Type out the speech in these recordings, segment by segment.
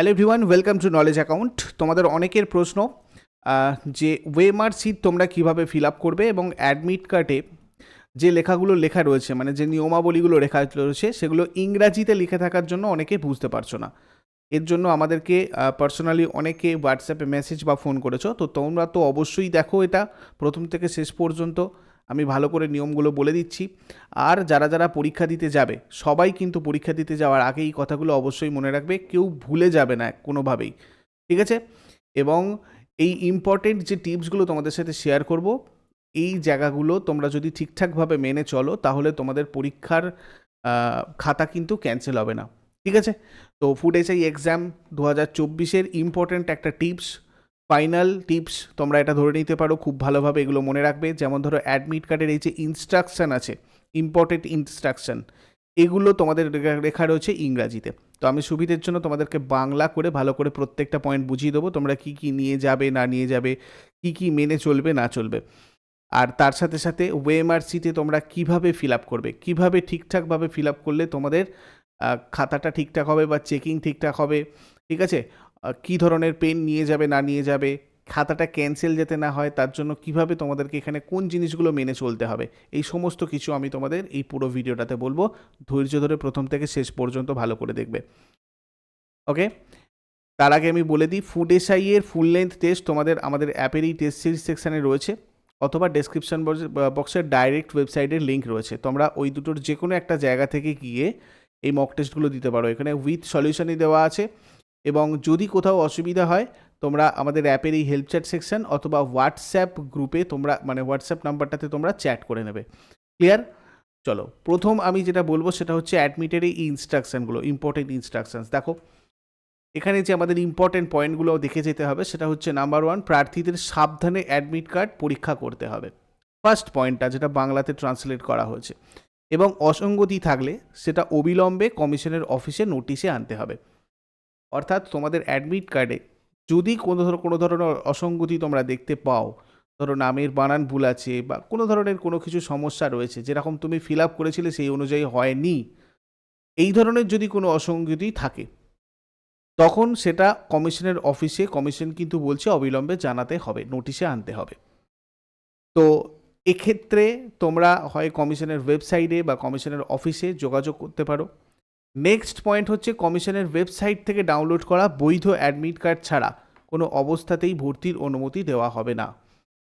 Hello everyone welcome to knowledge account তোমাদের অনেকের প্রশ্ন যে ওয়েমার সিট তোমরা কীভাবে ফিল আপ করবে এবং অ্যাডমিট কার্ডে যে লেখাগুলো লেখা রয়েছে মানে যে নিয়মাবলীগুলো লেখা রয়েছে, সেগুলো ইংরাজিতে লিখে থাকার জন্য অনেকে বুঝতে পারছ না। এর জন্য আমাদেরকে পার্সোনালি অনেকে হোয়াটসঅ্যাপে মেসেজ বা ফোন করেছ। তো তোমরা তো অবশ্যই দেখো এটা, প্রথম থেকে শেষ পর্যন্ত। আমি ভালো করে নিয়মগুলো বলে দিচ্ছি। আর যারা যারা পরীক্ষা দিতে যাবে, সবাই কিন্তু পরীক্ষা দিতে যাওয়ার আগে এই কথাগুলো অবশ্যই মনে রাখবে, কেউ ভুলে যাবে না কোনোভাবেই। ঠিক আছে? এবং এই ইম্পর্টেন্ট যে টিপসগুলো তোমাদের সাথে শেয়ার করব, এই জায়গাগুলো তোমরা যদি ঠিকঠাকভাবে মেনে চলো, তাহলে তোমাদের পরীক্ষার খাতা কিন্তু ক্যান্সেল হবে না। ঠিক আছে? তো ফুড এসআই এক্সাম দু হাজার চব্বিশের ইম্পর্টেন্ট একটা টিপস ফাইনাল টিপস তোমরা এটা ধরে নিতে পারো, খুব ভালোভাবে এগুলো মনে রাখবে। যেমন ধরো অ্যাডমিট কার্ডের এই যে ইনস্ট্রাকশন আছে ইম্পর্টেন্ট ইনস্ট্রাকশান এগুলো তোমাদের লেখা- রয়েছে ইংরাজিতে। তো আমি সুবিধের জন্য তোমাদেরকে বাংলা করে, ভালো করে প্রত্যেকটা পয়েন্ট বুঝিয়ে দেবো, তোমরা কি কি নিয়ে যাবে, না নিয়ে যাবে, কি কি মেনে চলবে, না চলবে। আর তার সাথে সাথে ওয়েমার সিটে তোমরা কীভাবে ফিল আপ করবে, কীভাবে ঠিকঠাকভাবে ফিল আপ করলে তোমাদের খাতাটা ঠিকঠাক হবে বা চেকিং ঠিকঠাক হবে, ঠিক আছে? কী ধরনের পেন নিয়ে যাবে, না নিয়ে যাবে, খাতাটা ক্যান্সেল যাতে না হয়, তার জন্য কীভাবে তোমাদেরকে এখানে কোন জিনিসগুলো মেনে চলতে হবে, এই সমস্ত কিছু আমি তোমাদের এই পুরো ভিডিওটাতে বলব। ধৈর্য ধরে প্রথম থেকে শেষ পর্যন্ত ভালো করে দেখবে। ওকে তার আগে আমি বলে দিই ফুড এসআই এর ফুল লেন্থ টেস্ট তোমাদের, আমাদের অ্যাপের এই টেস্ট সিরিজ সেকশানে রয়েছে, অথবা ডেসক্রিপশন বক্সের ডাইরেক্ট ওয়েবসাইটের লিঙ্ক রয়েছে। তোমরা ওই দুটোর যে কোনো একটা জায়গা থেকে গিয়ে এই মক টেস্টগুলো দিতে পারো। এখানে উইথ সলিউশনই দেওয়া আছে। এবং যদি কোথাও অসুবিধা হয়, তোমরা আমাদের অ্যাপের এই হেল্প চ্যাট সেকশন অথবা হোয়াটসঅ্যাপ গ্রুপে তোমরা মানে হোয়াটসঅ্যাপ নাম্বারটাতে তোমরা চ্যাট করে নেবে। ক্লিয়ার চলো, প্রথম আমি যেটা বলব সেটা হচ্ছে অ্যাডমিটের এই ইনস্ট্রাকশনগুলো ইম্পর্টেন্ট ইনস্ট্রাকশনস দেখো, এখানে যে আমাদের ইম্পর্টেন্ট পয়েন্টগুলো দেখে যেতে হবে, সেটা হচ্ছে নাম্বার ওয়ান প্রার্থীদের সাবধানে অ্যাডমিট কার্ড পরীক্ষা করতে হবে। ফার্স্ট পয়েন্টটা যেটা বাংলাতে ট্রান্সলেট করা হয়েছে। এবং অসঙ্গতি থাকলে সেটা অবিলম্বে কমিশনের অফিসে নোটিশে আনতে হবে। অর্থাৎ তোমাদের অ্যাডমিট কার্ডে যদি কোনো ধর, কোনো ধরনের অসঙ্গতি তোমরা দেখতে পাও, ধরো নামের বানান ভুল আছে বা কোনো ধরনের কোনো কিছু সমস্যা রয়েছে, যেরকম তুমি ফিল আপ করেছিলে সেই অনুযায়ী হয়নি, এই ধরনের যদি কোনো অসঙ্গতি থাকে, তখন সেটা কমিশনের অফিসে কমিশন কিন্তু বলছে অবিলম্বে জানাতে হবে নোটিশে আনতে হবে। তো এক্ষেত্রে তোমরা হয় কমিশনের ওয়েবসাইটে বা কমিশনের অফিসে যোগাযোগ করতে পারো। নেক্সট পয়েন্ট হচ্ছে কমিশনের ওয়েবসাইট থেকে ডাউনলোড করা বৈধ অ্যাডমিট কার্ড ছাড়া কোনো অবস্থাতেই ভর্তির অনুমতি দেওয়া হবে না।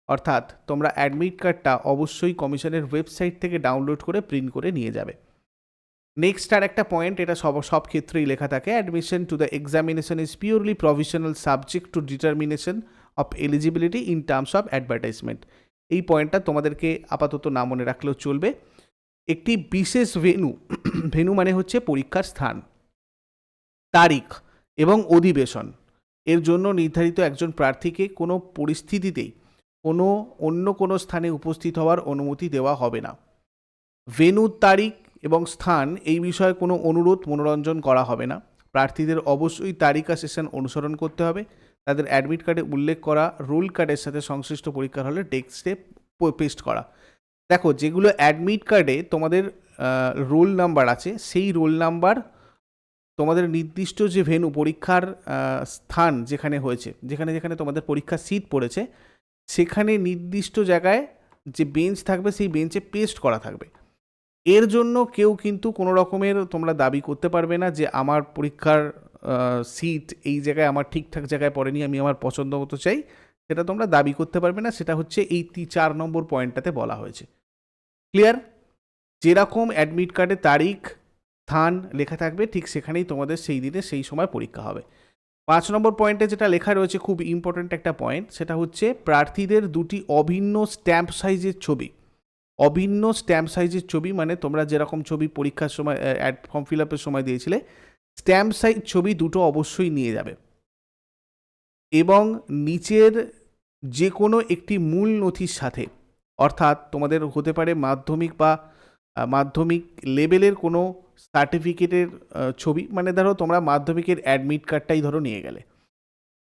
অর্থাৎ তোমরা অ্যাডমিট কার্ডটা অবশ্যই কমিশনের ওয়েবসাইট থেকে ডাউনলোড করে প্রিন্ট করে নিয়ে যাবে। নেক্সট আর একটা পয়েন্ট এটা সব সব ক্ষেত্রেই লেখা থাকে admission to the examination is purely provisional subject to determination of eligibility in terms of advertisement এই পয়েন্টটা তোমাদেরকে আপাতত না মনে রাখলেও চলবে। একটি বিশেষ ভেনু ভেনু মানে হচ্ছে পরীক্ষার স্থান, তারিখ এবং অধিবেশন। এর জন্য নির্ধারিত একজন প্রার্থীকে কোনো পরিস্থিতিতেই কোনো অন্য কোনো স্থানে উপস্থিত হওয়ার অনুমতি দেওয়া হবে না। ভেনুর তারিখ এবং স্থান এই বিষয়ে কোনো অনুরোধ মনোরঞ্জন করা হবে না। প্রার্থীদের অবশ্যই তারিখা সেশন অনুসরণ করতে হবে। তাদের অ্যাডমিট কার্ডে উল্লেখ করা রোল কার্ডের সাথে সংশ্লিষ্ট পরীক্ষার হলে ডেস্কে পেস্ট করা। দেখো, যেগুলো অ্যাডমিট কার্ডে তোমাদের রোল নাম্বার আছে, সেই রোল নাম্বার তোমাদের নির্দিষ্ট যে ভেনু পরীক্ষার স্থান যেখানে হয়েছে, যেখানে যেখানে তোমাদের পরীক্ষার সিট পড়েছে, সেখানে নির্দিষ্ট জায়গায় যে বেঞ্চ থাকবে, সেই বেঞ্চে পেস্ট করা থাকবে। এর জন্য কেউ কিন্তু কোনো রকমের তোমরা দাবি করতে পারবে না যে আমার পরীক্ষার সিট এই জায়গায় আমার ঠিকঠাক জায়গায় পড়েনি, আমি আমার পছন্দ মতো চাই। সেটা তোমরা দাবি করতে পারবে না, সেটা হচ্ছে এই তি, চার নম্বর পয়েন্টটাতে বলা হয়েছে। ক্লিয়ার যেরকম অ্যাডমিট কার্ডে তারিখ, স্থান লেখা থাকবে, ঠিক সেখানেই তোমাদের সেই দিনে সেই সময় পরীক্ষা হবে। পাঁচ নম্বর পয়েন্টে যেটা লেখা রয়েছে, খুব ইম্পর্ট্যান্ট একটা পয়েন্ট সেটা হচ্ছে প্রার্থীদের দুটি অভিন্ন স্ট্যাম্প সাইজের ছবি। অভিন্ন স্ট্যাম্প সাইজের ছবি মানে তোমরা যেরকম ছবি পরীক্ষার সময় অ্যাড ফর্ম ফিল আপের সময় দিয়েছিলে স্ট্যাম্প সাইজ ছবি দুটো অবশ্যই নিয়ে যাবে। এবং নিচের যে কোনো একটি মূল নথির সাথে অর্থাৎ তোমাদের হতে পারে মাধ্যমিক বা মাধ্যমিক লেভেলের কোনো সার্টিফিকেটের ছবি। মানে ধরো তোমরা মাধ্যমিকের অ্যাডমিট কার্ডটাই ধরো নিয়ে গেলে।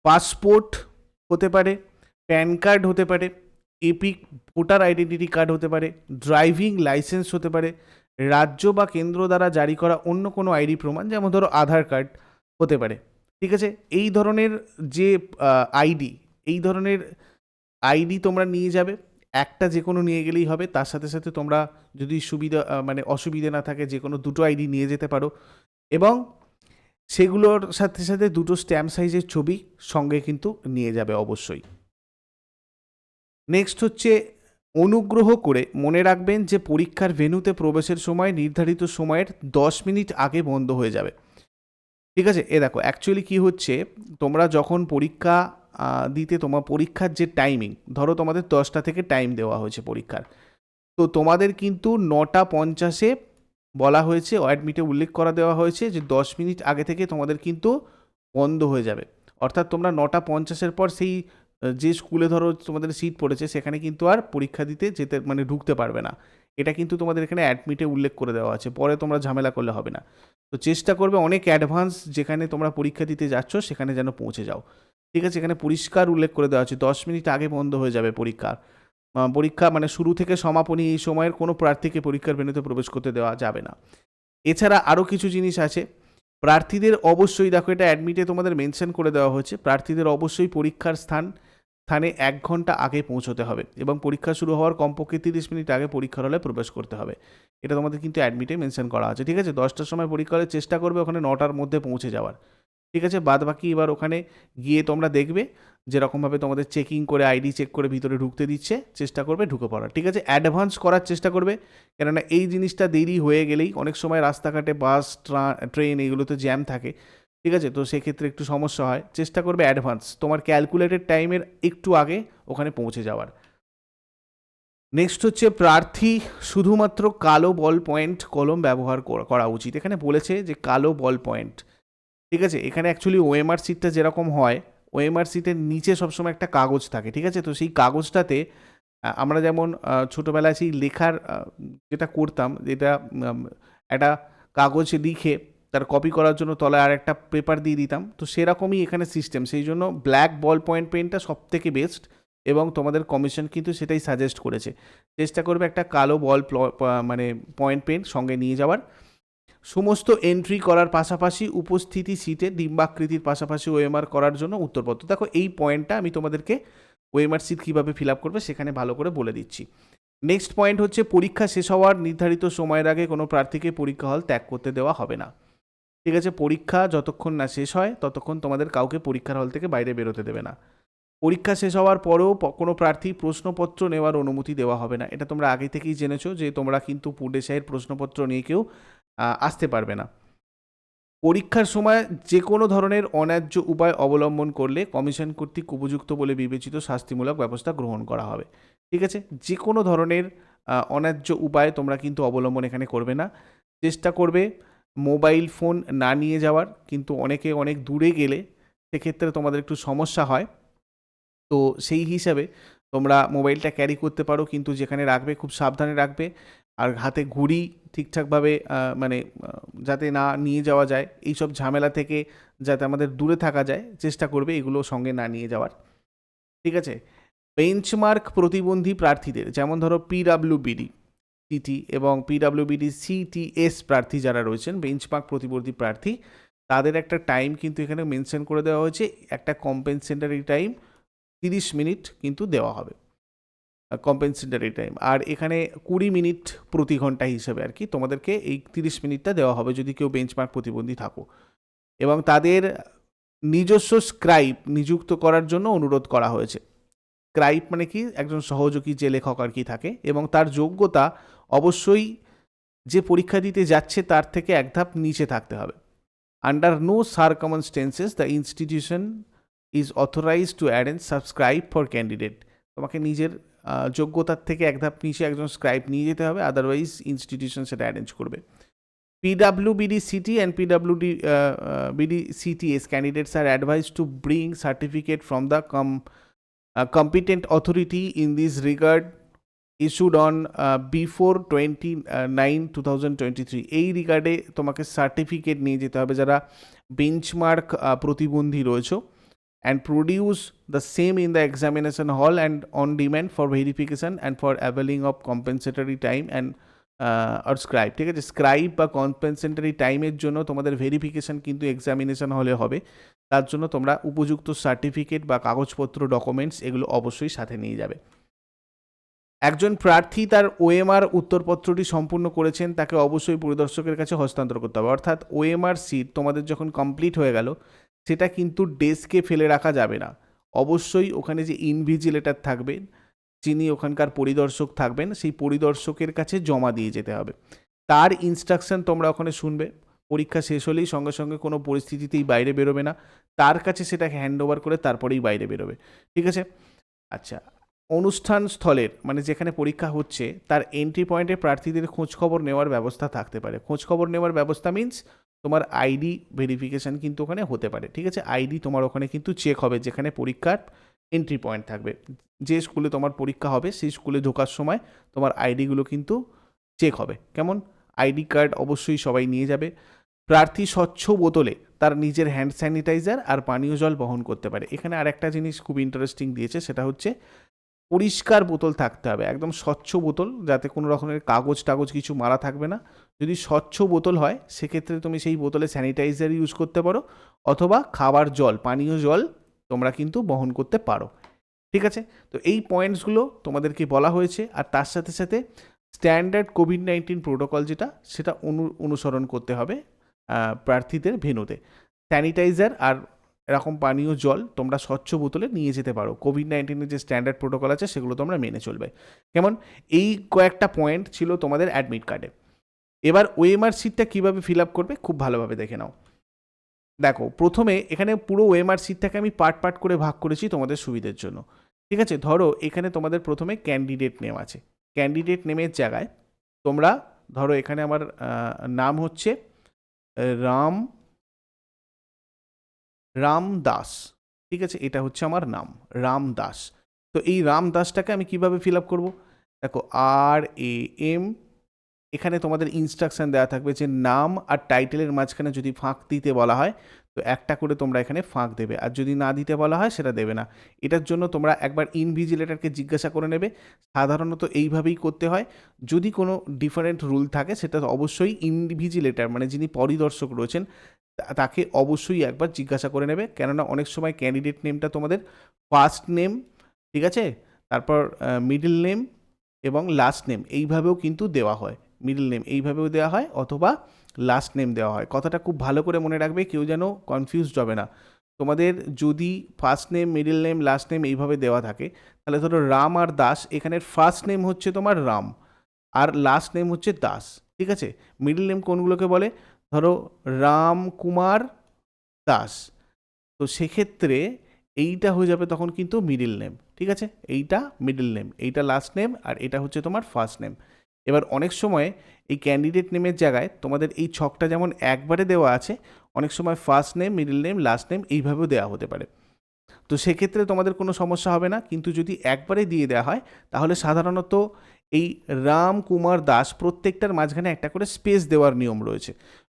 পাসপোর্ট হতে পারে প্যান কার্ড হতে পারে এপিক ভোটার আইডেন্টিটি কার্ড হতে পারে ড্রাইভিং লাইসেন্স হতে পারে, রাজ্য বা কেন্দ্র দ্বারা জারি করা অন্য কোনো আইডি প্রমাণ, যেমন ধরো আধার কার্ড হতে পারে। ঠিক আছে? এই ধরনের যে আইডি এই ধরনের আইডি তোমরা নিয়ে যাবে। একটা যে কোনো নিয়ে গেলেই হবে, তার সাথে সাথে তোমরা যদি সুবিধা মানে অসুবিধে না থাকে, যে কোনো দুটো আইডি নিয়ে যেতে পারো। এবং সেগুলোর সাথে সাথে দুটো স্ট্যাম্প সাইজের ছবি সঙ্গে কিন্তু নিয়ে যাবে অবশ্যই। নেক্সট হচ্ছে অনুগ্রহ করে মনে রাখবেন যে পরীক্ষার ভেন্যুতে প্রবেশের সময় নির্ধারিত সময়ের দশ মিনিট আগে বন্ধ হয়ে যাবে। ঠিক আছে? এ দেখো অ্যাকচুয়ালি কি হচ্ছে? তোমরা যখন পরীক্ষা দিতে তোমার পরীক্ষার যে টাইমিং ধরো তোমাদের দশটা থেকে টাইম দেওয়া হয়েছে পরীক্ষার। তো তোমাদের কিন্তু নটা পঞ্চাশে বলা হয়েছে অ্যাডমিটে উল্লেখ করা দেওয়া হয়েছে যে দশ মিনিট আগে থেকে তোমাদের কিন্তু বন্ধ হয়ে যাবে। অর্থাৎ তোমরা নটা পঞ্চাশের পর সেই যে স্কুলে ধরো তোমাদের সিট পড়েছে, সেখানে কিন্তু আর পরীক্ষা দিতে যেতে মানে ঢুকতে পারবে না। এটা কিন্তু তোমাদের এখানে অ্যাডমিটে উল্লেখ করে দেওয়া আছে, পরে তোমরা ঝামেলা করলে হবে না। তো চেষ্টা করবে অনেক অ্যাডভান্স যেখানে তোমরা পরীক্ষা দিতে যাচ্ছ, সেখানে যেন পৌঁছে যাও। ঠিক আছে এখানে পরিষ্কার উল্লেখ করে দেওয়া আছে দশ মিনিট আগে বন্ধ হয়ে যাবে পরীক্ষা আহ, পরীক্ষা মানে শুরু থেকে সমাপনী এই সময়ের কোনো প্রার্থীকে পরীক্ষার ভেন্যুতে প্রবেশ করতে দেওয়া যাবে না। এছাড়া আরও কিছু জিনিস আছে প্রার্থীদের অবশ্যই দেখো এটা অ্যাডমিটে তোমাদের মেনশন করে দেওয়া হয়েছে প্রার্থীদের অবশ্যই পরীক্ষার স্থান স্থানে এক ঘণ্টা আগে পৌঁছতে হবে এবং পরীক্ষা শুরু হওয়ার কমপক্ষে তিরিশ মিনিট আগে পরীক্ষার হলে প্রবেশ করতে হবে। এটা তোমাদের কিন্তু অ্যাডমিটে মেনশন করা আছে ঠিক আছে? দশটার সময় পরীক্ষা হলে চেষ্টা করবে ওখানে নটার মধ্যে পৌঁছে যাওয়ার। ঠিক আছে? বাদ বাকি এবার ওখানে গিয়ে তোমরা দেখবে যেরকমভাবে তোমাদের চেকিং করে আইডি চেক করে ভিতরে ঢুকতে দিচ্ছে, চেষ্টা করবে ঢুকে পড়ার। ঠিক আছে? অ্যাডভান্স করার চেষ্টা করবে, কেননা এই জিনিসটা দেরি হয়ে গেলেই অনেক সময় রাস্তাঘাটে বাস ট্রেন এগুলোতে জ্যাম থাকে। ঠিক আছে? তো সেক্ষেত্রে একটু সমস্যা হয়। চেষ্টা করবে অ্যাডভান্স তোমার ক্যালকুলেটেড টাইমের একটু আগে ওখানে পৌঁছে যাওয়ার। নেক্সট হচ্ছে প্রার্থী, শুধুমাত্র কালো বল পয়েন্ট কলম ব্যবহার করা উচিত। এখানে বলেছে যে কালো বল পয়েন্ট ঠিক আছে? এখানে অ্যাকচুয়ালি ওএমআর সিটটা যেরকম হয় ওএমআর সিটের নিচে সবসময় একটা কাগজ থাকে, ঠিক আছে? তো সেই কাগজটাতে আমরা যেমন ছোটোবেলায় সেই লেখার যেটা করতাম, যেটা একটা কাগজ লিখে তার কপি করার জন্য তলায় আর একটা পেপার দিয়ে দিতাম, তো সেরকমই এখানে সিস্টেম সেই জন্য ব্ল্যাক বল পয়েন্ট পেনটা সব থেকে বেস্ট এবং তোমাদের কমিশন কিন্তু সেটাই সাজেস্ট করেছে। চেষ্টা করবে একটা কালো বল মানে পয়েন্ট পেন সঙ্গে নিয়ে যাওয়ার। সমস্ত এন্ট্রি করার পাশাপাশি উপস্থিতি সিটে ডিম্বাকৃতির পাশাপাশি ওএমআর করার জন্য উত্তরপত্র। দেখো, এই পয়েন্টটা আমি তোমাদেরকে ওএমআর সিট কীভাবে ফিল আপ করবে সেখানে ভালো করে বলে দিচ্ছি। নেক্সট পয়েন্ট হচ্ছে, পরীক্ষা শেষ হওয়ার নির্ধারিত সময়ের আগে কোনো প্রার্থীকে পরীক্ষা হল ত্যাগ করতে দেওয়া হবে না। ঠিক আছে, পরীক্ষা যতক্ষণ না শেষ হয়, ততক্ষণ তোমাদের কাউকে পরীক্ষার হল থেকে বাইরে বেরোতে দেবে না। পরীক্ষা শেষ হওয়ার পরেও কোনো প্রার্থী প্রশ্নপত্র নেওয়ার অনুমতি দেওয়া হবে না। এটা তোমরা আগে থেকেই জেনেছো যে তোমরা কিন্তু পুডেশাইয়ের প্রশ্নপত্র নিয়ে কেউ আসতে পারবে না। পরীক্ষার সময় যে কোনো ধরনের অন্যায্য উপায় অবলম্বন করলে কমিশন কর্তৃক উপযুক্ত বলে বিবেচিত শাস্তিমূলক ব্যবস্থা গ্রহণ করা হবে। ঠিক আছে? যে কোনো ধরনের অন্যায্য উপায় তোমরা কিন্তু অবলম্বন এখানে করবে না। চেষ্টা করবে মোবাইল ফোন না নিয়ে যাওয়ার, কিন্তু অনেকে অনেক দূরে গেলে সেক্ষেত্রে তোমাদের একটু সমস্যা হয়। তো সেই হিসাবে তোমরা মোবাইলটা ক্যারি করতে পারো, কিন্তু যেখানে রাখবে খুব সাবধানে রাখবে। আর হাতে ঘুড়ি ঠিকঠাকভাবে মানে যাতে না নিয়ে যাওয়া যায় এই সব ঝামেলা থেকে যাতে আমাদের দূরে থাকা যায়, চেষ্টা করবে এগুলো সঙ্গে না নিয়ে যাওয়ার। ঠিক আছে? বেঞ্চমার্ক প্রতিবন্ধী প্রার্থীদের, যেমন ধরো পিডাব্লিউবিডি সিটি এবং পিডাব্লিউবিডি সিটিএস প্রার্থী যারা রয়েছেন বেঞ্চমার্ক প্রতিবন্ধী প্রার্থী, তাদের একটা টাইম কিন্তু এখানে মেনশন করে দেওয়া হয়েছে, একটা কম্পেনসেন্টারি টাইম তিরিশ মিনিট কিন্তু দেওয়া হবে। কম্পেনসেন্টারি টাইম আর এখানে কুড়ি মিনিট প্রতি ঘণ্টা হিসেবে আর কি তোমাদেরকে এই তিরিশ মিনিটটা দেওয়া হবে যদি কেউ বেঞ্চমার্ক প্রতিবন্ধী থাকো। এবং তাদের নিজস্ব স্ক্রাইব নিযুক্ত করার জন্য অনুরোধ করা হয়েছে। স্ক্রাইব মানে কি? একজন সহযোগী যে লেখক আর কি থাকে এবং তার যোগ্যতা অবশ্যই যে পরীক্ষা দিতে যাচ্ছে তার থেকে এক ধাপ নিচে থাকতে হবে। Under no circumstances the institution is authorize to arrange subscribe for candidate তোমাকে নিজের যোগ্যতার থেকে এক ধাপ নিচে একজন স্ক্রাইব নিয়ে যেতে হবে আদারওয়াইজ ইনস্টিটিউশন সেটা অ্যারেঞ্জ করবে। PWBD CT and PWD BD CTs candidates are advise to bring certificate from the com competent authority in this regard issued on uh, before 29 2023 এই রিগার্ডে তোমাকে সার্টিফিকেট নিয়ে যেতে হবে যারা বেঞ্চমার্ক প্রতিবন্ধী রয়েছে। And produce the same in the examination hall and on demand for verification and for availing of compensatory time and or scribe ঠিক আছে? স্ক্রাইব বা কম্পেনসেটারি টাইমের জন্য তোমাদের ভেরিফিকেশন কিন্তু এক্সামিনেশন হলে হবে। তার জন্য তোমরা উপযুক্ত সার্টিফিকেট বা কাগজপত্র ডকুমেন্টস এগুলো অবশ্যই সাথে নিয়ে যাবে। একজন প্রার্থী তার ওএমআর উত্তরপত্রটি সম্পূর্ণ করেছেন, তাকে অবশ্যই পরিদর্শকের কাছে হস্তান্তর করতে হবে। অর্থাৎ ওএমআর সিট তোমাদের যখন কমপ্লিট হয়ে গেল সেটা কিন্তু ডেস্কে ফেলে রাখা যাবে না। অবশ্যই ওখানে যে ইনভিজিলেটার থাকবেন, যিনি ওখানকার পরিদর্শক থাকবেন, সেই পরিদর্শকের কাছে জমা দিয়ে যেতে হবে। তার ইনস্ট্রাকশন তোমরা ওখানে শুনবে। পরীক্ষা শেষ হলেই সঙ্গে সঙ্গে কোনো পরিস্থিতিতেই বাইরে বেরোবে না। তার কাছে সেটাকে হ্যান্ড ওভার করে তারপরেই বাইরে বেরোবে। ঠিক আছে? আচ্ছা অনুষ্ঠান স্থলের মানে যেখানে পরীক্ষা হচ্ছে, তার এন্ট্রি পয়েন্টে প্রার্থীদের খোঁজখবর নেওয়ার ব্যবস্থা থাকতে পারে। খোঁজখবর নেওয়ার ব্যবস্থা মিন্স তোমার আইডি ভেরিফিকেশান কিন্তু ওখানে হতে পারে, ঠিক আছে? আইডি তোমার ওখানে কিন্তু চেক হবে, যেখানে পরীক্ষার এন্ট্রি পয়েন্ট থাকবে। যে স্কুলে তোমার পরীক্ষা হবে, সেই স্কুলে ঢোকার সময় তোমার আইডিগুলো কিন্তু চেক হবে, কেমন? আইডি কার্ড অবশ্যই সবাই নিয়ে যাবে। প্রার্থী স্বচ্ছ বোতলে তার নিজের হ্যান্ড স্যানিটাইজার আর পানীয় জল বহন করতে পারে। এখানে আর একটা জিনিস খুব ইন্টারেস্টিং দিয়েছে, সেটা হচ্ছে পরিষ্কার বোতল থাকতে হবে, একদম স্বচ্ছ বোতল, যাতে কোনো রকমের কাগজ টাগজ কিছু মারা থাকবে না। যদি স্বচ্ছ বোতল হয়, সেক্ষেত্রে তুমি সেই বোতলে স্যানিটাইজার ইউজ করতে পারো অথবা খাবার জল, পানীয় জল তোমরা কিন্তু বহন করতে পারো। ঠিক আছে? তো এই পয়েন্টসগুলো তোমাদেরকে বলা হয়েছে আর তার সাথে সাথে স্ট্যান্ডার্ড কোভিড নাইন্টিন প্রোটোকল যেটা, সেটা অনু, অনুসরণ করতে হবে প্রার্থীদের ভেনুতে স্যানিটাইজার আর এরকম পানীয় জল তোমরা স্বচ্ছ বোতলে নিয়ে যেতে পারো। কোভিড নাইন্টিনের যে স্ট্যান্ডার্ড প্রোটোকল আছে, সেগুলো তোমরা মেনে চলবে। কেমন? এই কয়েকটা পয়েন্ট ছিল তোমাদের অ্যাডমিট কার্ডে এবার ওএমআর সিটটা কীভাবে ফিল আপ করবে খুব ভালোভাবে দেখে নাও। দেখো, প্রথমে এখানে পুরো ওএমআর সিটটাকে আমি পার্ট পার্ট করে ভাগ করেছি তোমাদের সুবিধের জন্য। ঠিক আছে? ধরো, এখানে তোমাদের প্রথমে ক্যান্ডিডেট নেম আছে। ক্যান্ডিডেট নেমের জায়গায় তোমরা, ধরো এখানে আমার নাম হচ্ছে রাম রাম দাস। ঠিক আছে? এটা হচ্ছে আমার নাম, রাম দাস। তো এই রাম দাসটাকে আমি কীভাবে ফিল আপ করব? দেখো আর এ এম এখানে তোমাদের ইনস্ট্রাকশন দেওয়া থাকবে যে নাম আর টাইটেলের মাঝখানে যদি ফাঁক দিতে বলা হয়, তো একটা করে তোমরা এখানে ফাঁক দেবে। আর যদি না দিতে বলা হয়, সেটা দেবে না। এটার জন্য তোমরা একবার ইনভিজিলেটারকে জিজ্ঞাসা করে নেবে। সাধারণত এইভাবেই করতে হয়। যদি কোনো ডিফারেন্ট রুল থাকে, সেটা অবশ্যই ইনভিজিলেটার মানে যিনি পরিদর্শক রয়েছেন তাকে অবশ্যই একবার জিজ্ঞাসা করে নেবে। কেননা অনেক সময় ক্যান্ডিডেট নেমটা তোমাদের ফার্স্ট নেম ঠিক আছে? তারপর মিডিল নেম এবং লাস্ট নেম এইভাবেও কিন্তু দেওয়া হয়। মিডল নেম এইভাবেও দেওয়া হয় অথবা লাস্ট নেম দেওয়া হয়। কথাটা খুব ভালো করে মনে রাখবে, কেউ যেন কনফিউজড হবে না। তোমাদের যদি first name middle name last name এইভাবে দেওয়া থাকে, তাহলে ধরো রাম আর দাস, এখানের ফার্স্ট নেম হচ্ছে তোমার রাম আর লাস্ট নেম হচ্ছে দাস, ঠিক আছে? মিডল নেম কোনগুলোকে বলে? ধরো রাম কুমার দাস। তো সেক্ষেত্রে এইটা হয়ে যাবে তখন কিন্তু মিডিল নেম ঠিক আছে? এইটা মিডল নেম এইটা লাস্ট নেম আর এটা হচ্ছে তোমার ফার্স্ট নেম এবার অনেক সময় এই ক্যান্ডিডেট নেমের জায়গায় তোমাদের এই ছকটা যেমন একবারে দেওয়া আছে, অনেক সময় first name middle name last name এইভাবেও দেওয়া হতে পারে। তো সেক্ষেত্রে তোমাদের কোনো সমস্যা হবে না, কিন্তু যদি একবারে দিয়ে দেওয়া হয়, তাহলে সাধারণত এই রাম কুমার দাস প্রত্যেকটার মাঝখানে একটা করে স্পেস দেওয়ার নিয়ম রয়েছে।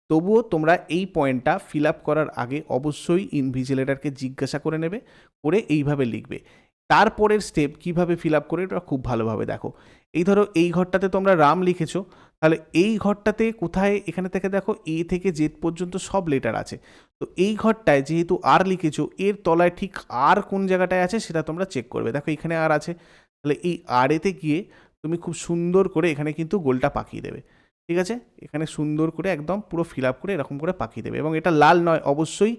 তবুও তোমরা এই পয়েন্টটা ফিল আপ করার আগে অবশ্যই ইনভিজিলেটারকে জিজ্ঞাসা করে নেবে, করে এইভাবে লিখবে। তারপরের স্টেপ কীভাবে ফিল আপ করে ওটা খুব ভালোভাবে দেখো। এই ধরো, এই ঘরটাতে তোমরা রাম লিখেছো, তাহলে এই ঘরটাতে কোথায়, এখানে থেকে দেখো, এ থেকে জেড পর্যন্ত সব লেটার আছে। তো এই ঘরটায় যেহেতু আর লিখেছো, এর তলায় ঠিক আর কোন জায়গাটায় আছে, সেটা তোমরা চেক করবে। দেখো, এখানে আর আছে। তাহলে এই আর এতে গিয়ে তুমি খুব সুন্দর করে এখানে কিন্তু গোলটা পাকিয়ে দেবে। ঠিক আছে? এখানে সুন্দর করে একদম পুরো ফিল আপ করে এরকম করে পাকিয়ে দেবে। এবং এটা লাল নয়, অবশ্যই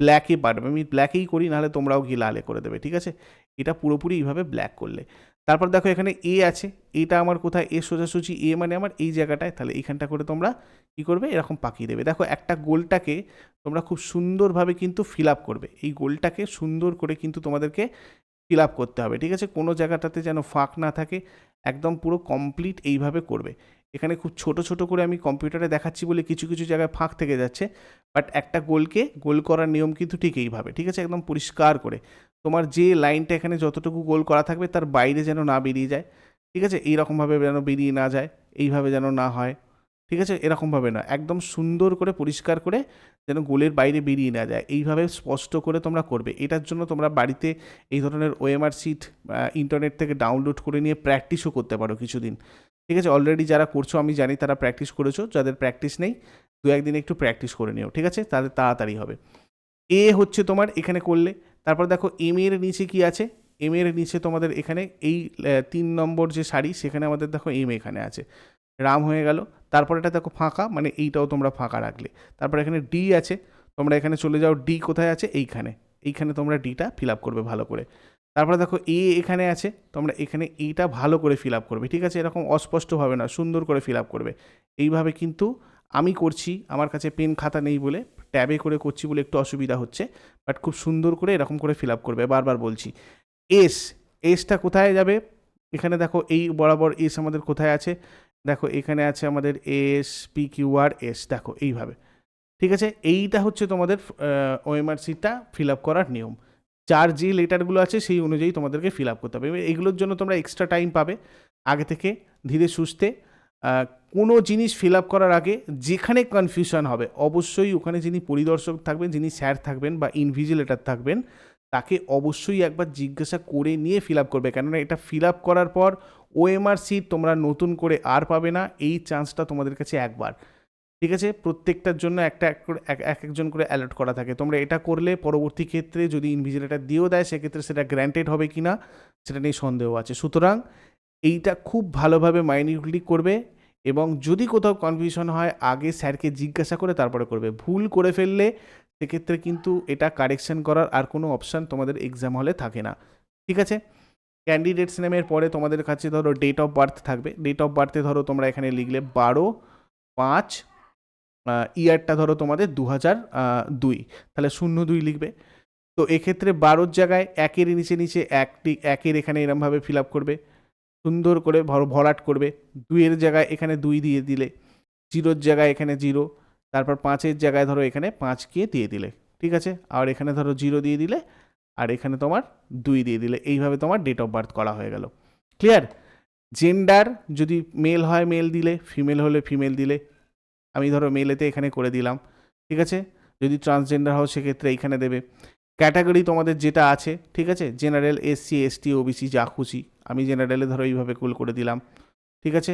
ব্ল্যাকে পারবে। আমি ব্ল্যাকেই করি, নাহলে তোমরাও গিয়ে লালে করে দেবে। ঠিক আছে? এটা পুরোপুরি এইভাবে ব্ল্যাক করলে। তারপর দেখো এখানে এ আছে, এটা আমার কোথায়? এ সোজাসুজি এ মানে আমার এই জায়গাটায়। তাহলে এইখানটা করে তোমরা কী করবে? এরকম পাকিয়ে দেবে। দেখো একটা গোলটাকে তোমরা খুব সুন্দরভাবে কিন্তু ফিল আপ করবে। এই গোলটাকে সুন্দর করে কিন্তু তোমাদেরকে ফিল আপ করতে হবে, ঠিক আছে? কোনো জায়গাটাতে যেন ফাঁক না থাকে, একদম পুরো কমপ্লিট এইভাবে করবে। এখানে খুব ছোট ছোট করে আমি কম্পিউটারে দেখাচ্ছি বলে কিছু কিছু জায়গায় ফাঁক থেকে যাচ্ছে বাট একটা গোলকে গোল করার নিয়ম কিন্তু ঠিক এইভাবে, ঠিক আছে? একদম পরিষ্কার করে। তোমার যে লাইনটা এখানে যতটুকু গোল করা থাকবে তার বাইরে যেন না বেরিয়ে যায়। ঠিক আছে? এইরকমভাবে যেন বেরিয়ে না যায়, এইভাবে যেন না হয়। ঠিক আছে? এরকমভাবে না একদম সুন্দর করে, পরিষ্কার করে যেন গোলের বাইরে বেরিয়ে না যায়। এইভাবে স্পষ্ট করে তোমরা করবে। এটার জন্য তোমরা বাড়িতে এই ধরনের ওএমআর সিট ইন্টারনেট থেকে ডাউনলোড করে নিয়ে প্র্যাকটিসও করতে পারো কিছুদিন। ঠিক আছে? অলরেডি যারা করছ, আমি জানি তারা প্র্যাকটিস করেছ। যাদের প্র্যাকটিস নেই দু একদিন একটু প্র্যাকটিস করে নিও। ঠিক আছে? তাহলে তাড়াতাড়ি হবে। এ হচ্ছে তোমার এখানে করলে। তারপর দেখো এম এর নিচে কি আছে? এম এর নিচে তোমাদের এখানে এই তিন নম্বর যে শাড়ি, সেখানে আমাদের দেখো এম এখানে আছে। রাম হয়ে গেল। তারপর এটা দেখো ফাঁকা মানে এইটাও তোমরা ফাঁকা রাখলে। তারপর এখানে ডি আছে। তোমরা এখানে চলে যাও ডি কোথায় আছে? এইখানে। এইখানে তোমরা ডিটা ফিল আপ করবে ভালো করে। তারপরে দেখো এ এখানে আছে। তোমরা এখানে এইটা ভালো করে ফিল আপ করবে, ঠিক আছে? এরকম অস্পষ্টভাবে না সুন্দর করে ফিল আপ করবে। এইভাবে কিন্তু আমি করছি, আমার কাছে পেন খাতা নেই বলে ট্যাবে করে করছি বলে একটু অসুবিধা হচ্ছে বাট খুব সুন্দর করে এরকম করে ফিল আপ করবে, বারবার বলছি। এস এসটা কোথায় যাবে? এখানে দেখো এই বরাবর এস আমাদের কোথায় আছে? দেখো এখানে আছে আমাদের S P Q R S দেখো এইভাবে। ঠিক আছে? এইটা হচ্ছে তোমাদের ওএমআর সিটটা ফিল আপ করার নিয়ম। যার যে লেটারগুলো আছে সেই অনুযায়ী তোমাদেরকে ফিল আপ করতে হবে। এবার এইগুলোর জন্য তোমরা এক্সট্রা টাইম পাবে। আগে থেকে ধীরে সুস্থে কোনো জিনিস ফিল আপ করার আগে যেখানে কনফিউশন হবে, অবশ্যই ওখানে যিনি পরিদর্শক থাকবেন, যিনি স্যার থাকবেন বা ইনভিজিলেটার থাকবেন, তাকে অবশ্যই একবার জিজ্ঞাসা করে নিয়ে ফিল আপ করবে। কেননা এটা ফিল আপ করার পর ওএমআর তোমরা নতুন করে আর পাবে না, এই চান্সটা তোমাদের কাছে একবার। ঠিক আছে? প্রত্যেকটার জন্য একটা এক একজন করে অ্যালার্ট করা থাকে। তোমরা এটা করলে পরবর্তী ক্ষেত্রে যদি ইনভিজিলেটার দিয়েও দেয়, সেক্ষেত্রে সেটা গ্র্যান্টেড হবে কি না সেটা নিয়ে সন্দেহ আছে। সুতরাং এইটা খুব ভালোভাবে মাইনিউটলি করবে। এবং যদি কোথাও কনফিউশন হয়, আগে স্যারকে জিজ্ঞাসা করে তারপরে করবে। ভুল করে ফেললে সেক্ষেত্রে কিন্তু এটা কারেকশন করার আর কোনো অপশান তোমাদের এক্সাম হলে থাকে না। ঠিক আছে? ক্যান্ডিডেটস নেমের পরে তোমাদের কাছে ধরো ডেট অফ বার্থ থাকবে। ডেট অফ বার্থে ধরো তোমরা এখানে লিখলে বারো পাঁচ ইয়ারটা ধরো তোমাদের দু হাজার দুই। তাহলে শূন্য দুই লিখবে। তো এক্ষেত্রে বারোর জায়গায় একের নিচে নিচে একটি, একের এখানে এরমভাবে ফিল আপ করবে। সুন্দর করে ভর- ভরাট করবে। দুইয়ের জায়গায় এখানে দুই দিয়ে দিলে, জিরোর জায়গায় এখানে জিরো, তারপর পাঁচের জায়গায় ধরো এখানে পাঁচকে দিয়ে দিলে, ঠিক আছে? আর এখানে ধরো জিরো দিয়ে দিলে, আর এখানে তোমার দুই দিয়ে দিলে, এইভাবে তোমার ডেট অফ বার্থ করা হয়ে গেল। ক্লিয়ার জেন্ডার যদি মেল হয় মেল দিলে ফিমেল হলে ফিমেল দিলে, আমি ধরো মেলেতে এখানে করে দিলাম, ঠিক আছে? যদি ট্রান্সজেন্ডার হও, সেক্ষেত্রে এইখানে দেবে। ক্যাটাগরি তোমাদের যেটা আছে, ঠিক আছে? জেনারেল এসসি এসটি ওবিসি যা খুশি। আমি জেনারেলে ধরো এইভাবে কুল করে দিলাম, ঠিক আছে?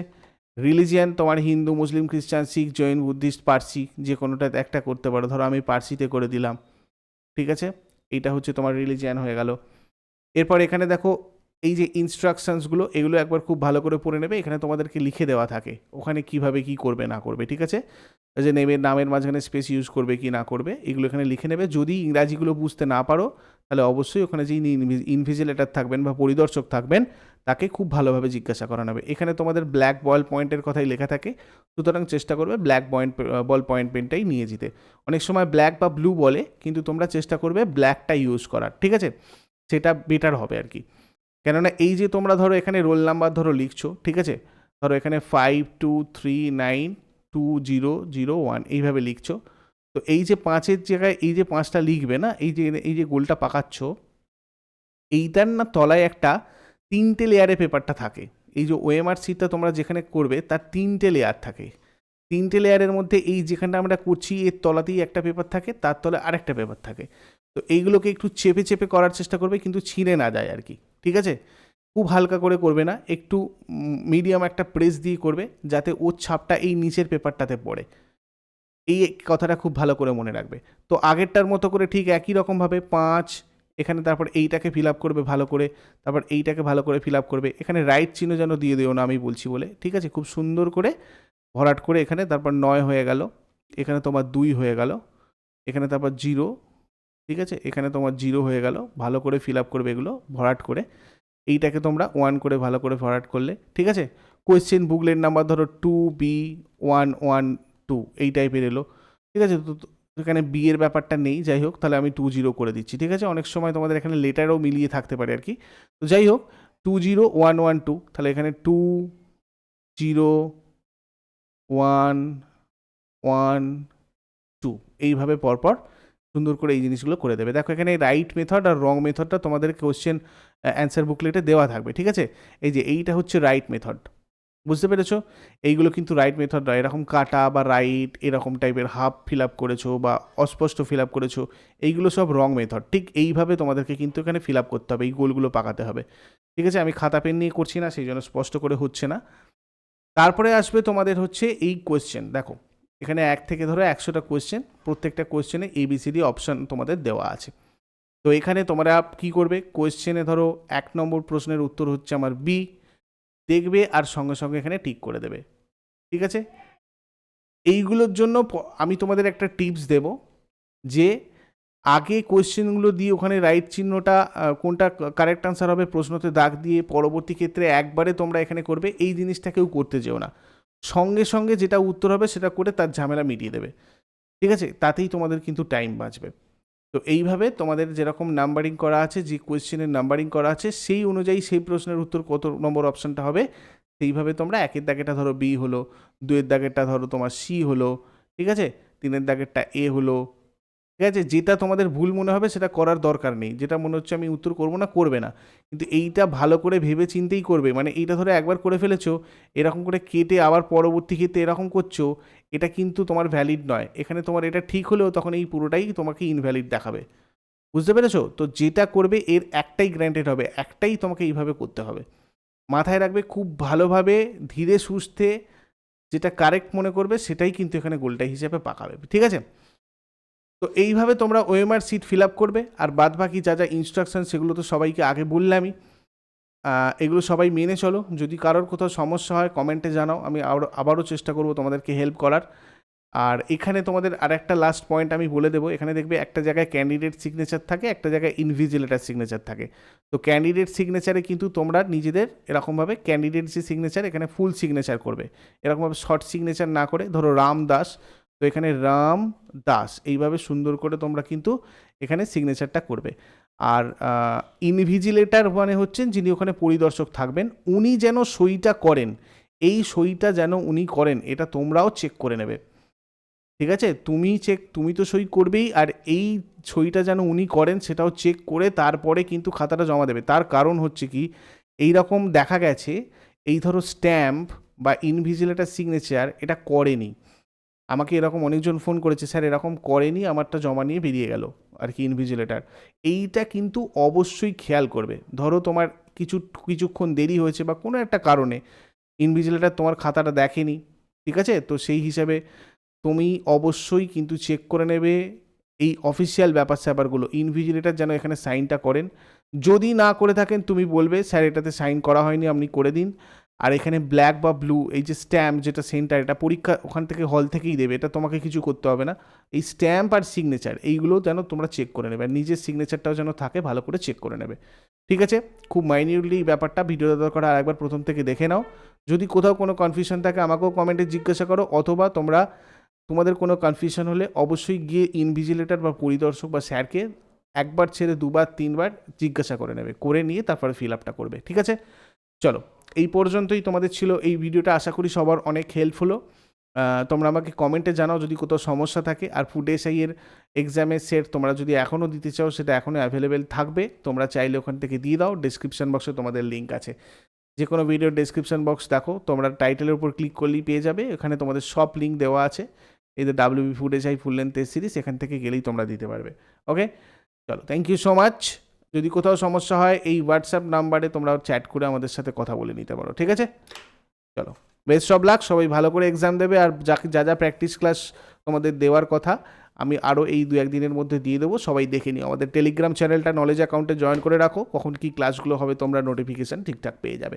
রিলিজিয়ান তোমার হিন্দু, মুসলিম, খ্রিস্টান, শিখ, জৈন, বুদ্ধিস্ট, পার্সি, যে কোনোটা একটা করতে পারো। ধরো আমি পার্সিতে করে দিলাম, ঠিক আছে? এইটা হচ্ছে তোমার রিলিজিয়ান হয়ে গেল। এরপর এখানে দেখো, এই যে ইনস্ট্রাকশনসগুলো এগুলো একবার খুব ভালো করে পড়ে নেবে। এখানে তোমাদেরকে লিখে দেওয়া থাকে, ওখানে কীভাবে কি করবে, না করবে, ঠিক আছে? যে নেমের নামের মাঝখানে স্পেস ইউজ করবে কি না করবে, এগুলো এখানে লিখে নেবে। যদি ইংরাজিগুলো বুঝতে না পারো, তাহলে অবশ্যই ওখানে যে ইনভিজিলেটার থাকবেন বা পরিদর্শক থাকবেন, তাকে খুব ভালোভাবে জিজ্ঞাসা করানো হবে এখানে তোমাদের ব্ল্যাক বল পয়েন্টের কথাই লেখা থাকে। সুতরাং চেষ্টা করবে ব্ল্যাক পয়েন্ট বল পয়েন্ট পেনটাই নিয়ে যেতে। অনেক সময় ব্ল্যাক বা ব্লু বলে, কিন্তু তোমরা চেষ্টা করবে ব্ল্যাকটা ইউজ করার, ঠিক আছে? সেটা বেটার হবে আর কি। কেননা এই যে তোমরা ধরো এখানে রোল নাম্বার ধরো লিখছো, ঠিক আছে? ধরো এখানে five two three nine two zero zero one এইভাবে লিখছো। তো এই যে পাঁচের জায়গায় এই যে পাঁচটা লিখবে না, এই যে এই যে গোলটা পাকাচ্ছ, এইটার না তলায় একটা তিনটে লেয়ারে পেপারটা থাকে। এই যে ওএমআর সিটটা তোমরা যেখানে করবে, তার তিনটে লেয়ার থাকে। তিনটে লেয়ারের মধ্যে এই যেখানটা আমরা করছি, এর তলাতেই একটা পেপার থাকে, তার তলে আরেকটা পেপার থাকে। তো এইগুলোকে একটু চেপে চেপে করার চেষ্টা করবে, কিন্তু ছিঁড়ে না যায় আর কি। ঠিক আছে? খুব হালকা করে করবে না, একটু মিডিয়াম একটা প্রেস দিয়ে করবে যাতে ওর ছাপটা এই নিচের পেপারটাতে পড়ে। এই কথাটা খুব ভালো করে মনে রাখবে। তো আগেরটার মতো করে ঠিক একই রকমভাবে পাঁচ, এখানে তারপর এইটাকে ফিল আপ করবে ভালো করে, তারপর এইটাকে ভালো করে ফিল আপ করবে। এখানে রাইট চিহ্ন যেন দিয়ে দিও না আমি বলছি বলে। ঠিক আছে? খুব সুন্দর করে ভরাট করে এখানে তারপর নয় হয়ে গেল, এখানে তোমার দুই হয়ে গেল, এখানে তারপর জিরো ঠিক আছে? এখানে তোমার জিরো হয়ে গেল, ভালো করে ফিল আপ করবে এগুলো, ভরাট করে। এইটাকে তোমরা ওয়ান করে ভালো করে ভরাট করলে, ঠিক আছে? কোয়েশ্চেন বুকলেট নাম্বার ধরো two B one one two এই টাইপের এলো, ঠিক আছে? তো এখানে বি এর ব্যাপারটা নেই, যাই হোক, তাহলে আমি টু জিরো করে দিচ্ছি, ঠিক আছে? অনেক সময় তোমাদের এখানে লেটারও মিলিয়ে থাকতে পারে আর কি তো যাই হোক two zero one one two তাহলে এখানে two zero one one two এইভাবে পরপর সুন্দর করে এই জিনিসগুলো করে দেবে। দেখো, এখানে রাইট মেথড আর রং মেথডটা তোমাদের কোশ্চেন অ্যান্সার বুকলেটে দেওয়া থাকবে, ঠিক আছে? এই যে এইটা হচ্ছে রাইট মেথড বুঝতে পেরেছ? এইগুলো কিন্তু রাইট মেথড নয়। এরকম কাটা বা রাইট এরকম টাইপের হাফ ফিল আপ করেছ বা অস্পষ্ট ফিল আপ করেছ, এইগুলো সব রং মেথড ঠিক এইভাবে তোমাদেরকে কিন্তু এখানে ফিল আপ করতে হবে, এই গোলগুলো পাকাতে হবে। ঠিক আছে? আমি খাতা পেন নিয়ে করছি না, সেই জন্য স্পষ্ট করে হচ্ছে না। তারপরে আসবে তোমাদের হচ্ছে এই কোয়েশ্চেন দেখো। এখানে এক থেকে ধরো একশোটা কোয়েশ্চেন প্রত্যেকটা কোয়েশ্চেনে এবিসিডি অপশান তোমাদের দেওয়া আছে। তো এখানে তোমরা কি করবে? কোয়েশ্চেনে ধরো এক নম্বর প্রশ্নের উত্তর হচ্ছে আমার বি দেখবে আর সঙ্গে সঙ্গে এখানে টিক করে দেবে। ঠিক আছে? এইগুলোর জন্য আমি তোমাদের একটা টিপস দেব যে আগে কোয়েশ্চেনগুলো দিয়ে ওখানে রাইট চিহ্নটা কোনটা কারেক্ট আনসার হবে প্রশ্নতে দাগ দিয়ে পরবর্তী ক্ষেত্রে একবারে তোমরা এখানে করবে। এই জিনিসটা কেউ করতে যেও না। সঙ্গে সঙ্গে যেটা উত্তর হবে সেটা করে তার ঝামেলা মিটিয়ে দেবে। ঠিক আছে? তাতেই তোমাদের কিন্তু টাইম বাঁচবে। তো এইভাবে তোমাদের যেরকম নাম্বারিং করা আছে, যে কোয়েশ্চেনের নাম্বারিং করা আছে, সেই অনুযায়ী সেই প্রশ্নের উত্তর কত নম্বর অপশানটা হবে, সেইভাবে তোমরা একের দাগেরটা ধরো বি হলো দুয়ের দাগেরটা ধরো তোমার সি হলো, ঠিক আছে? তিনের দাগেরটা এ হলো ঠিক আছে? যেটা তোমাদের ভুল মনে হবে সেটা করার দরকার নেই। যেটা মনে হচ্ছে আমি উত্তর করব না, করবে না। কিন্তু এইটা ভালো করে ভেবে চিন্তেই করবে। মানে এইটা ধরো একবার করে ফেলেছো, এরকম করে কেটে আবার পরবর্তী ক্ষেত্রে এরকম করছ, এটা কিন্তু তোমার ভ্যালিড নয়। এখানে তোমার এটা ঠিক হলেও তখন এই পুরোটাই তোমাকে ইনভ্যালিড দেখাবে। বুঝতে পেরেছ? তো যেটা করবে এর একটাই গ্র্যান্টেড হবে, একটাই তোমাকে এইভাবে করতে হবে। মাথায় রাখবে খুব ভালোভাবে, ধীরে সুস্থে যেটা কারেক্ট মনে করবে সেটাই কিন্তু এখানে গোলটা হিসেবে পাকাবে। ঠিক আছে? তো এইভাবে তোমরা ওএমআর সিট ফিল আপ করবে, আর বাদ বাকি যা যা ইনস্ট্রাকশন সেগুলো তো সবাইকে আগে বললামই। এগুলো সবাই মেনে চলো। যদি কারোর কোথাও সমস্যা হয় কমেন্টে জানাও। আমি আবারও চেষ্টা করব তোমাদেরকে হেল্প করার। আর এখানে তোমাদের আর একটা লাস্ট পয়েন্ট আমি বলে দেবো। এখানে দেখবে একটা জায়গায় ক্যান্ডিডেট সিগনেচার থাকে, একটা জায়গায় ইনভিজিলেটার সিগনেচার থাকে। তো ক্যান্ডিডেট সিগনেচারে কিন্তু তোমরা নিজেদের এরকমভাবে ক্যান্ডিডেট যে সিগনেচার এখানে ফুল সিগনেচার করবে। এরকমভাবে শর্ট সিগনেচার না করে, ধরো রাম দাস তো এখানে রাম দাস, এইভাবে সুন্দর করে তোমরা কিন্তু এখানে সিগনেচারটা করবে। আর ইনভিজিলেটার মানে হচ্ছেন যিনি ওখানে পরিদর্শক থাকবেন, উনি যেন সইটা করেন, এই সইটা যেন উনি করেন, এটা তোমরাও চেক করে নেবে। ঠিক আছে? তুমি চেক তুমি তো সই করবেই, আর এই সইটা যেন উনি করেন, সেটাও চেক করে তারপরে কিন্তু খাতাটা জমা দেবে। তার কারণ হচ্ছে কি এই রকম দেখা গেছে, এই ধরো স্ট্যাম্প বা ইনভিজিলেটার সিগনেচার এটা করেনি। আমাকে এরকম অনেকজন ফোন করেছে, স্যার, এরকম করেনি, আমারটা জমা নিয়ে বেরিয়ে গেল। আর কি ইনভিজিলেটার এইটা কিন্তু অবশ্যই খেয়াল করবে। ধরো তোমার কিছু, কিছুক্ষণ দেরি হয়েছে বা কোনো একটা কারণে ইনভিজিলেটার তোমার খাতাটা দেখেনি, ঠিক আছে? তো সেই হিসাবে তুমি অবশ্যই কিন্তু চেক করে নেবে এই অফিসিয়াল ব্যাপার স্যাপারগুলো। ইনভিজিলেটার যেন এখানে সাইনটা করেন। যদি না করে থাকেন, তুমি বলবে, স্যার, এটাতে সাইন করা হয়নি, আপনি করে দিন। আর এখানে ব্ল্যাক বা ব্লু এই যে স্ট্যাম্প যেটা সেন্টার এটা পরীক্ষা ওখান থেকে হল থেকেই দেবে, এটা তোমাকে কিছু করতে হবে না। এই স্ট্যাম্প আর সিগনেচার এইগুলো যেন তোমরা চেক করে নেবে, আর নিজের সিগনেচারটাও যেন থাকে, ভালো করে চেক করে নেবে। ঠিক আছে? খুব মাইনিউটলি ব্যাপারটা, ভিডিওটা দরকার আর একবার প্রথম থেকে দেখে নাও। যদি কোথাও কোনো কনফিউশন থাকে, আমাকেও কমেন্টে জিজ্ঞাসা করো, অথবা তোমরা, তোমাদের কোনো কনফিউশন হলে অবশ্যই গিয়ে ইনভিজিলেটর বা পরিদর্শক বা স্যারকে একবার ছেড়ে দুবার, তিনবার জিজ্ঞাসা করে নেবে, করে নিয়ে তারপরে ফিল আপটা করবে। ঠিক আছে? চলো। এই পর্যন্তই তোমাদের ছিল এই ভিডিওটা। আশা করি সবার অনেক হেল্প হলো তোমরা আমাকে কমেন্টে জানাও যদি কোথাও সমস্যা থাকে। আর ফুড এসআই এর এক্সামের সেট তোমরা যদি এখনও দিতে চাও, সেটা এখনও অ্যাভেলেবেল থাকবে। তোমরা চাইলে ওখান থেকে দিয়ে দাও। ডিসক্রিপশন বক্সে তোমাদের লিঙ্ক আছে। যে কোনো ভিডিওর ডিসক্রিপশন বক্স দেখো। তোমরা টাইটেলের উপর ক্লিক করলেই পেয়ে যাবে। এখানে তোমাদের সব লিঙ্ক দেওয়া আছে। এই যে WB food SI full length series এখান থেকে গেলেই তোমরা দিতে পারবে। ওকে চলো থ্যাংক ইউ সো মাচ যদি কোথাও সমস্যা হয়, এই হোয়াটসঅ্যাপ নাম্বারে তোমরা চ্যাট করে আমাদের সাথে কথা বলে নিতে পারো, ঠিক আছে? চলো বেস্ট সব লাক সবাই ভালো করে এক্সাম দেবে, আর যা যা যা প্র্যাকটিস ক্লাস তোমাদের দেওয়ার কথা, আমি আরও এই দু একদিনের মধ্যে দিয়ে দেবো, সবাই দেখে নিও। আমাদের টেলিগ্রাম চ্যানেলটা নলেজ অ্যাকাউন্টে জয়েন করে রাখো, কখন কী ক্লাসগুলো হবে তোমরা নোটিফিকেশান ঠিকঠাক পেয়ে যাবে।